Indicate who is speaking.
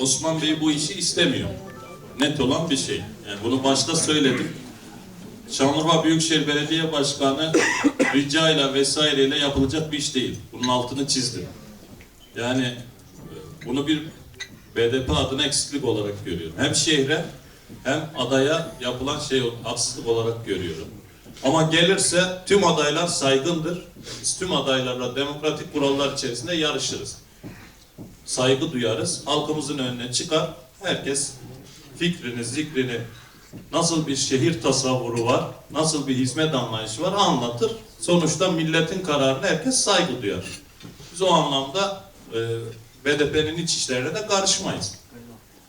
Speaker 1: Osman Bey bu işi istemiyor. Net olan bir şey. Yani bunu başta söyledim. Şanlıurfa Büyükşehir Belediye Başkanı ricayla vesaireyle yapılacak bir iş değil. Bunun altını çizdim. Yani e, bunu bir BDP adına eksiklik olarak görüyorum. Hem şehre hem adaya yapılan şey haksızlık olarak görüyorum. Ama gelirse tüm adaylar saygındır. Biz tüm adaylarla demokratik kurallar içerisinde yarışırız. Saygı duyarız. Halkımızın önüne çıkar. Herkes fikrini, zikrini, nasıl bir şehir tasavvuru var, nasıl bir hizmet anlayışı var anlatır. Sonuçta milletin kararına herkes saygı duyar. Biz o anlamda e, BDP'nin iç işlerine de karışmayız.